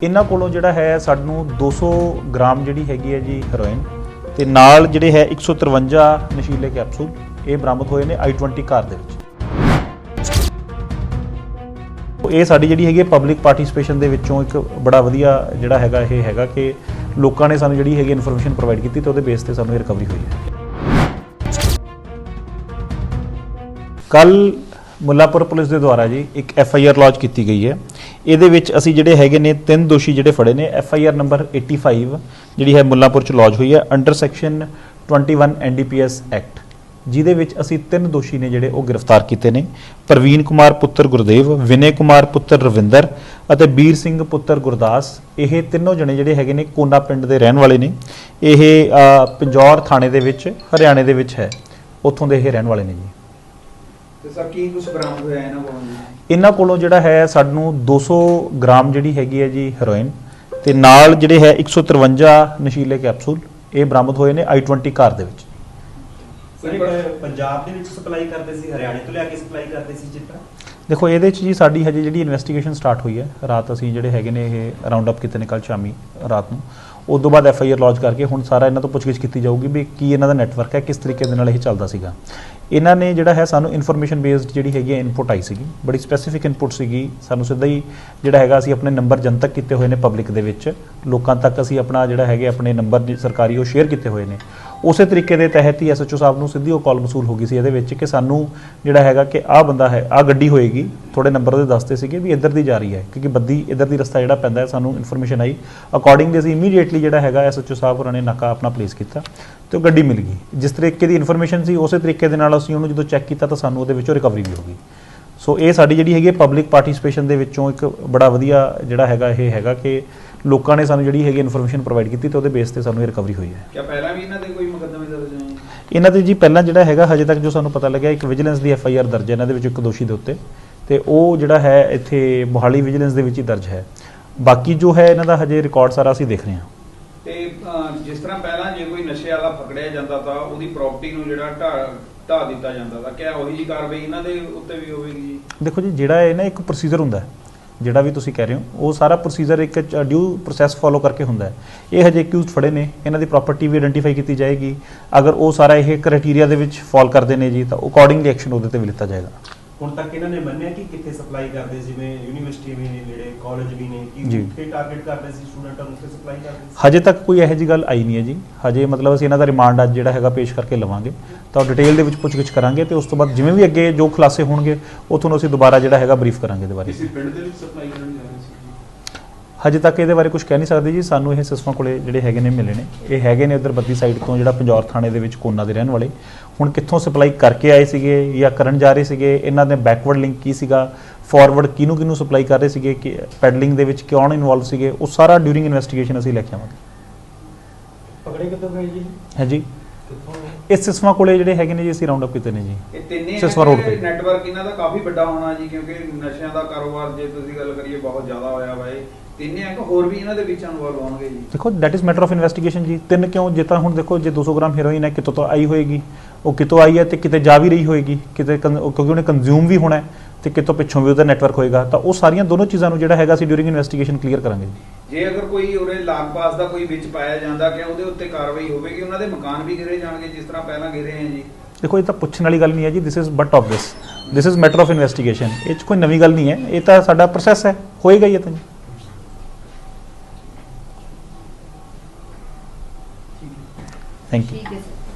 ਇਹਨਾਂ ਕੋਲੋਂ ਜਿਹੜਾ ਹੈ ਸਾਨੂੰ 200 ਗ੍ਰਾਮ ਜਿਹੜੀ ਹੈਗੀ ਹੈ ਜੀ ਹੈਰੋਇਨ ਤੇ ਨਾਲ ਜਿਹੜੇ ਹੈ 153 ਨਸ਼ੀਲੇ ਕੈਪਸੂਲ, ਇਹ ਬਰਾਮਦ ਹੋਏ ਨੇ i20 ਕਾਰ ਦੇ ਵਿੱਚ। ਇਹ ਸਾਡੀ ਜਿਹੜੀ ਹੈਗੀ ਪਬਲਿਕ ਪਾਰਟਿਸਿਪੇਸ਼ਨ ਦੇ ਵਿੱਚੋਂ ਇੱਕ ਬੜਾ ਵਧੀਆ ਜਿਹੜਾ ਹੈਗਾ ਇਹ ਹੈਗਾ ਕਿ ਲੋਕਾਂ ਨੇ ਸਾਨੂੰ ਜਿਹੜੀ ਹੈਗੀ ਇਨਫੋਰਮੇਸ਼ਨ ਪ੍ਰੋਵਾਈਡ ਕੀਤੀ ਤੇ ਉਹਦੇ ਬੇਸ ਤੇ ਸਾਨੂੰ ਇਹ ਰਿਕਵਰੀ ਹੋਈ ਹੈ। ਕੱਲ ਮੁੱਲਾਪੁਰ ਪੁਲਿਸ ਦੇ ਦੁਆਰਾ ਜੀ ਇੱਕ ਐਫ ਆਈ ਆਰ ਲਾਂਚ ਕੀਤੀ ਗਈ ਹੈ। ਇਹਦੇ ਵਿੱਚ ਅਸੀਂ ਜਿਹੜੇ ਹੈਗੇ ਨੇ ਤਿੰਨ ਦੋਸ਼ੀ ਜਿਹੜੇ ਫੜੇ ਨੇ ਐਫ ਆਈ ਆਰ ਨੰਬਰ 85 ਜਿਹੜੀ ਹੈ ਮੁੱਲਾਪੁਰ ਚ ਲੌਂਚ ਹੋਈ ਹੈ ਅੰਡਰ ਸੈਕਸ਼ਨ 21 ਐਨਡੀਪੀਐਸ ਐਕਟ ਜਿਹਦੇ ਵਿੱਚ ਅਸੀਂ ਤਿੰਨ ਦੋਸ਼ੀ ਨੇ ਜਿਹੜੇ ਉਹ ਗ੍ਰਿਫਤਾਰ ਕੀਤੇ ਨੇ, ਪ੍ਰਵੀਨ ਕੁਮਾਰ, ਪੁੱਤਰ ਗੁਰਦੇਵ, ਵਿਨੇ ਕੁਮਾਰ, ਪੁੱਤਰ ਰਵਿੰਦਰ ਅਤੇ ਬੀਰ ਸਿੰਘ, ਪੁੱਤਰ ਗੁਰਦਾਸ, ਇਹ ਤਿੰਨੋਂ ਜਣੇ ਜਿਹੜੇ ਹੈਗੇ ਨੇ ਕੋਨਾ ਪਿੰਡ ਦੇ ਰਹਿਣ ਵਾਲੇ ਨੇ, ਇਹ ਪੰਜੌਰ ਥਾਣੇ ਦੇ ਵਿੱਚ, ਹਰਿਆਣੇ ਦੇ ਵਿੱਚ ਹੈ, ਉੱਥੋਂ ਦੇ ਇਹ ਰਹਿਣ ਵਾਲੇ ਨੇ ਜੀ। ਤੇ ਸਰ ਕੀ ਕੁਝ ਬਰਾਮਦ ਹੋਇਆ ਇਹਨਾਂ ਕੋਲੋਂ ਜੀ? ਇਹਨਾਂ ਕੋਲੋਂ ਜਿਹੜਾ ਹੈ ਸਾਨੂੰ 200 ਗ੍ਰਾਮ ਜਿਹੜੀ ਹੈਗੀ ਹੈ ਜੀ ਹੈਰੋਇਨ ਤੇ ਨਾਲ ਜਿਹੜੇ ਹੈ 153 ਨਸ਼ੀਲੇ ਕੈਪਸੂਲ ਇਹ ਬਰਾਮਦ ਹੋਏ ਨੇ i20 ਕਾਰ ਦੇ ਵਿੱਚ। ਸਰ ਇੱਕ ਪੰਜਾਬ ਦੇ ਵਿੱਚ ਸਪਲਾਈ ਕਰਦੇ ਸੀ ਹਰਿਆਣੇ ਤੋਂ ਲਿਆ ਕੇ ਸਪਲਾਈ ਕਰਦੇ ਸੀ ਚਿੱਟਾ? ਦੇਖੋ ਇਹਦੇ ਚ ਜੀ ਸਾਡੀ ਹਜੇ ਜਿਹੜੀ ਇਨਵੈਸਟੀਗੇਸ਼ਨ ਸਟਾਰਟ ਹੋਈ ਹੈ ਰਾਤ ਅਸੀਂ ਜਿਹੜੇ ਹੈਗੇ ਨੇ ਇਹ ਰਾਉਂਡ ਅਪ ਕੀਤੇ ਨੇ ਕੱਲ ਸ਼ਾਮੀ ਰਾਤ ਨੂੰ। ਉਸ ਤੋਂ ਬਾਅਦ ਐਫ ਆਈ ਆਰ ਲੌਂਚ ਕਰਕੇ ਹੁਣ ਸਾਰਾ ਇਹਨਾਂ ਤੋਂ ਪੁੱਛਗਿੱਛ ਕੀਤੀ ਜਾਊਗੀ ਵੀ ਕੀ ਇਹਨਾਂ ਦਾ ਨੈਟਵਰਕ ਹੈ ਕਿਸ ਤਰੀਕੇ ਦੇ ਨਾਲ ਇਹ ਚੱਲਦਾ ਸੀਗਾ। ਇਹਨਾਂ ਨੇ ਜਿਹੜਾ ਹੈ ਸਾਨੂੰ ਇਨਫੋਰਮੇਸ਼ਨ ਬੇਸਡ ਜਿਹੜੀ ਹੈਗੀ ਹੈ ਇਨਪੁਟ ਆਈ ਸੀਗੀ। ਬੜੀ ਸਪੈਸੀਫਿਕ ਇਨਪੁਟ ਸੀਗੀ। ਸਾਨੂੰ ਸਿੱਧਾ ਹੀ ਜਿਹੜਾ ਹੈਗਾ ਅਸੀਂ ਆਪਣੇ ਨੰਬਰ ਜਨਤਕ ਕੀਤੇ ਹੋਏ ਨੇ ਪਬਲਿਕ ਦੇ ਵਿੱਚ। ਲੋਕਾਂ ਤੱਕ ਅਸੀਂ ਆਪਣਾ ਜਿਹੜਾ ਹੈਗੇ ਆਪਣੇ ਨੰਬਰ ਸਰਕਾਰੀ ਉਹ ਸ਼ੇਅਰ ਕੀਤੇ ਹੋਏ ਨੇ। ਉਸੇ ਤਰੀਕੇ ਦੇ ਤਹਿਤ ਹੀ ਐਸਐਚਓ ਸਾਹਿਬ ਨੂੰ ਸਿੱਧੀ ਉਹ ਕਾਲ ਮਸੂਲ ਹੋ ਗਈ ਸੀ ਇਹਦੇ ਵਿੱਚ ਕਿ ਸਾਨੂੰ ਜਿਹੜਾ ਹੈਗਾ ਕਿ ਆਹ ਬੰਦਾ ਹੈ, ਆਹ ਗੱਡੀ ਹੋਏਗੀ। ਥੋੜੇ ਨੰਬਰ ਦੇ ਦੱਸਦੇ ਸੀਗੇ ਵੀ ਇੱਧਰ ਦੀ ਜਾ ਰਹੀ ਹੈ, ਕਿਉਂਕਿ ਬੱਦੀ ਇੱਧਰ ਦੀ ਰਸਤਾ ਜਿਹੜਾ ਪੈਂਦਾ ਹੈ, ਸਾਨੂੰ ਇਨਫੋਰਮੇਸ਼ਨ ਆਈ। ਅਕੋਰਡਿੰਗਲੀ ਅਸੀਂ ਇਮੀਡੀਏਟਲੀ ਜਿਹੜਾ ਹੈਗਾ ਐਸਐਚਓ ਸਾਹਿਬ ਹੋਰਾਂ ਨੇ ਨਾਕਾ ਆਪਣਾ ਪਲੇਸ ਕੀਤਾ। ਤੇ ਉਹ ਗੱਡੀ ਮਿਲ ਗਈ। ਜਿਸ ਤਰੀਕੇ ਦੀ ਇਨਫੋਰਮੇਸ਼ਨ ਸੀ ਉਸੇ ਤਰੀਕੇ ਦੇ ਨਾਲ ਅਸੀਂ ਉਹਨੂੰ ਜਦੋਂ ਚੈੱਕ ਕੀਤਾ ਤਾਂ ਸਾਨੂੰ ਉਹਦੇ ਵਿੱਚੋਂ ਰਿਕਵਰੀ ਵੀ ਹੋ ਗਈ। ਸੋ ਇਹ ਸਾਡੀ ਜਿਹੜੀ ਹੈਗੀ ਪਬਲਿਕ ਪਾਰਟਿਸਿਪੇਸ਼ਨ ਦੇ ਵਿੱਚੋਂ ਇੱਕ ਬੜਾ ਵਧੀਆ ਜਿਹੜਾ ਹੈਗਾ ਇਹ ਹੈਗਾ ਕਿ ਲੋਕਾਂ ਨੇ ਸਾਨੂੰ ਜਿਹੜੀ ਹੈਗੀ ਇਨਫੋਰਮੇਸ਼ਨ ਪ੍ਰੋਵਾਈਡ ਕੀਤੀ ਤੇ ਉਹਦੇ ਬੇਸ ਤੇ ਸਾਨੂੰ ਇਹ ਰਿਕਵਰੀ ਹੋਈ ਹੈ। ਕਿਆ ਪਹਿਲਾਂ ਵੀ ਇਹਨਾਂ ਦੇ ਕੋਈ ਮੁਕੱਦਮੇ ਦਰਜ ਹੋਏ ਇਹਨਾਂ ਦੇ ਜੀ ਪਹਿਲਾਂ ਜਿਹੜਾ ਹੈਗਾ ਹਜੇ ਤੱਕ ਜੋ ਸਾਨੂੰ ਪਤਾ ਲੱਗਿਆ ਇੱਕ ਵਿਜੀਲੈਂਸ ਦੀ ਐਫ ਆਈ ਆਰ ਦਰਜ ਹੈ ਇਹਨਾਂ ਦੇ ਵਿੱਚ ਇੱਕ ਦੋਸ਼ੀ ਦੇ ਉੱਤੇ। ਤੇ ਉਹ ਜਿਹੜਾ ਹੈ ਇੱਥੇ ਮੋਹਾਲੀ ਵਿਜੀਲੈਂਸ ਦੇ ਵਿੱਚ ਹੀ ਦਰਜ ਹੈ। ਬਾਕੀ ਜੋ ਹੈ ਇਹਨਾਂ ਦਾ ਹਜੇ ਰਿਕਾਰਡ ਸਾਰਾ ਅਸੀਂ ਦੇਖ ਰਹੇ ਹਾਂ। ਤੇ ਜਿਸ ਤਰ੍ਹਾਂ ਪਹਿਲਾਂ ਜੇ ਕੋਈ ਨਸ਼ੇ ਵਾਲਾ ਪਕੜਿਆ ਜਾਂਦਾ ਤਾਂ ਉਹਦੀ ਪ੍ਰਾਪਰਟੀ ਨੂੰ ਜਿਹੜਾ ਢਾਹ ਢਾਹ ਦਿੱਤਾ ਜਾਂਦਾ ਤਾਂ ਕਿਆ ਉਹੀ ਜੀ ਕਾਰਵਾਈ ਇਹਨਾਂ ਦੇ ਉੱਤੇ ਵੀ ਹੋਵੇਗੀ ਜੀ? ਦੇਖੋ ਜੀ, ਜਿਹੜਾ ਇਹ ਨਾ ਇੱਕ ਪ੍ਰੋਸੀਜਰ ਹੁੰਦਾ ਹੈ, ਜਿਹੜਾ ਵੀ ਤੁਸੀਂ ਕਹਿ ਰਹੇ ਹੋ, ਉਹ ਸਾਰਾ ਪ੍ਰੋਸੀਜਰ ਇੱਕ ਡਿਊ ਪ੍ਰੋਸੈਸ ਫੋਲੋ ਕਰਕੇ ਹੁੰਦਾ ਹੈ। ਇਹ ਹਜੇ ਅਕਿਊਜ਼ਡ ਫੜੇ ਨੇ, ਇਹਨਾਂ ਦੀ ਪ੍ਰਾਪਰਟੀ ਵੀ ਆਇਡੈਂਟੀਫਾਈ ਕੀਤੀ ਜਾਏਗੀ। ਅਗਰ ਉਹ ਸਾਰਾ ਇਹ ਕ੍ਰਾਈਟੇਰੀਆ ਦੇ ਵਿੱਚ ਫਾਲ ਕਰਦੇ ਨੇ ਜੀ, ਤਾਂ ਅਕੋਰਡਿੰਗਲੀ ਐਕਸ਼ਨ ਉਹਦੇ ਤੇ ਵੀ ਲਿੱਤਾ ਜਾਏਗਾ। ਹੁਣ ਤੱਕ ਇਹਨਾਂ ਨੇ ਮੰਨਿਆ ਕਿ ਕਿੱਥੇ ਸਪਲਾਈ ਕਰਦੇ ਜਿਵੇਂ ਯੂਨੀਵਰਸਿਟੀ ਵੀ ਨੇ ਨੇੜੇ ਕਾਲਜ ਵੀ ਨੇ ਕਿ ਜੀ। ਉੱਥੇ ਟਾਰਗੇਟ ਕਰਦੇ ਸੀ ਸਟੂਡੈਂਟਾਂ ਨੂੰ ਉੱਥੇ ਸਪਲਾਈ ਕਰਦੇ ਸੀ? ਹਜੇ ਤੱਕ ਕੋਈ ਇਹੋ ਜਿਹੀ ਗੱਲ ਆਈ ਨਹੀਂ ਹੈ ਜੀ। ਹਜੇ ਮਤਲਬ ਅਸੀਂ ਇਹਨਾਂ ਦਾ ਰਿਮਾਂਡ ਅੱਜ ਜਿਹੜਾ ਹੈਗਾ ਪੇਸ਼ ਕਰਕੇ ਲਵਾਂਗੇ। ਤਾਂ ਡਿਟੇਲ ਦੇ ਵਿੱਚ ਪੁੱਛਗਿੱਛ ਕਰਾਂਗੇ ਤੇ ਉਸ ਤੋਂ ਬਾਅਦ ਜਿਵੇਂ ਵੀ ਅੱਗੇ ਜੋ ਖੁਲਾਸੇ ਹੋਣਗੇ ਉਹ ਤੁਹਾਨੂੰ ਅਸੀਂ ਦੁਬਾਰਾ ਜਿਹੜਾ ਹੈਗਾ ਬਰੀਫ ਕਰਾਂਗੇ ਇਹਦੇ ਬਾਰੇ। ਪਿੰਡ ਦੇ ਵਿੱਚ ਸਪਲਾਈ ਕਰਨ ਜਾ ਰਹੇ ਹਜੇ ਤੱਕ ਇਹਦੇ ਬਾਰੇ ਕੁਝ ਕਹਿ ਨਹੀਂ ਸਕਦੇ ਜੀ। ਸਾਨੂੰ ਇਹ ਸਿਸਮਾ ਕੋਲੇ ਜਿਹੜੇ ਹੈਗੇ ਨੇ ਮਿਲੇ ਨੇ। ਇਹ ਹੈਗੇ ਨੇ ਉਧਰ ਬੱਦੀ ਸਾਈਡ ਤੋਂ ਜਿਹੜਾ ਪੰਜੌਰ ਥਾਣੇ ਦੇ ਵਿੱਚ ਕੋਨਾ ਦੇ ਰਹਿਣ ਵਾਲੇ। ਹੁਣ ਕਿੱਥੋਂ ਸਪਲਾਈ ਕਰਕੇ ਆਏ ਸੀਗੇ ਜਾਂ ਕਰਨ ਜਾ ਰਹੇ ਸੀਗੇ? ਇਹਨਾਂ ਦੇ ਬੈਕਵਰਡ ਲਿੰਕ ਕੀ ਸੀਗਾ? ਫਾਰਵਰਡ ਕਿਹਨੂੰ ਕਿਹਨੂੰ ਸਪਲਾਈ ਕਰ ਰਹੇ ਸੀਗੇ? ਕਿ ਪੈਡਲਿੰਗ ਦੇ ਵਿੱਚ ਕੌਣ ਇਨਵੋਲਵ ਸੀਗੇ? ਉਹ ਸਾਰਾ ਡਿਊਰਿੰਗ ਇਨਵੈਸਟੀਗੇਸ਼ਨ ਅਸੀਂ ਲੈ ਕੇ ਆਵਾਂਗੇ। ਪਕੜੇ ਕਿੱਥੋਂ ਗਏ ਜੀ? ਹੈ ਜੀ? ਕਿੱਥੋਂ ਇਸ ਸਿਸਮਾ ਕੋਲੇ ਜਿਹੜੇ ਹੈਗੇ ਨੇ ਜੀ ਅਸੀਂ ਰਾਉਂਡ ਅਪ ਕੀਤੇ ਨੇ ਜੀ। ਇਹ ਤਿੰਨੇ ਸਿਸਵਾ road ਤੇ। ਨੈਟਵਰਕ ਇਹਨਾਂ ਦਾ ਕਾਫੀ ਵੱਡਾ ਹੋਣਾ ਜੀ ਕਿਉਂਕਿ ਨਸ਼ਿਆਂ ਦਾ ਕਾਰੋਬਾਰ ਜੇ ਤੁਸੀਂ ਗੱਲ ਕਰੀਏ ਬਹੁਤ ਜ਼ਿਆਦਾ ਹੋਇਆ ਵਾ ਇਹ। ਤਿੰਨੇ ਆ ਕਿ ਹੋਰ ਵੀ ਇਹਨਾਂ ਦੇ ਵਿੱਚ ਇਨਵੋਲਵ ਹੋਣਗੇ ਜੀ। ਦੇਖੋ that is matter of investigation ਜੀ। ਤਿੰਨ ਕਿਉਂ? ਜੇ ਤਾਂ ਹੁਣ ਦੇਖੋ ਜੇ 200 ਗ੍ਰਾਮ ਹੈਰੋਇਨ ਹੈ ਕਿਤੋਂ ਤੋਂ ਆਈ ਹੋਏਗੀ? ਉਹ ਕਿਤੋਂ ਆਈ ਹੈ ਤੇ ਕਿਤੇ ਜਾ ਵੀ ਰਹੀ ਹੋਏਗੀ? ਕਿਤੇ ਕਨ- ਉਹ ਕਿਉਂਕਿ ਉਹਨੇ ਕੰਜ਼ਿਊਮ ਵੀ ਹੋਣਾ ਹੈ ਤੇ ਕਿਤੋਂ ਪਿੱਛੋਂ ਵੀ ਉਹਦਾ ਨੈਟਵਰਕ ਹੋਏਗਾ। ਤਾਂ ਉਹ ਸਾਰੀਆਂ ਦੋਨੋਂ ਚੀਜ਼ਾਂ ਨੂੰ ਜਿਹੜਾ ਹੈਗਾ ਅਸੀਂ ਡਿਊਰਿੰਗ ਇਨਵੈਸਟੀਗੇਸ਼ਨ ਕਲੀਅਰ ਕਰਾਂਗੇ ਜੀ। ਜੇ ਅਗਰ ਕੋਈ ਉਰੇ ਲਾਗ ਪਾਸ ਦਾ ਕੋਈ ਵਿੱਚ ਪਾਇਆ ਜਾਂਦਾ ਕਿ ਉਹਦੇ ਉੱਤੇ ਕਾਰਵਾਈ ਹੋਵੇਗੀ ਉਹਨਾਂ ਦੇ ਮਕਾਨ ਵੀ ਗਿਰੇ ਜਾਣਗੇ ਜਿਸ ਤਰ੍ਹਾਂ ਪਹਿਲਾਂ ਗਿਰੇ ਆ ਜੀ। ਦੇਖੋ ਇਹ ਤਾਂ ਪੁੱਛਣ ਵਾਲੀ ਗੱਲ ਨਹੀਂ ਹੈ ਜੀ this is but of this this is matter of investigation ਇਹ 'ਚ ਕੋਈ ਨਵੀਂ ਗੱਲ ਨਹੀਂ ਹੈ ਇਹ ਤਾਂ ਸਾਡਾ ਪ੍ਰੋਸੈਸ ਹੈ ਹੋਏਗਾ ਹੀ ਇਹ ਤਾਂ ਜੀ। ਥੈਂਕ ਯੂ ਹੈ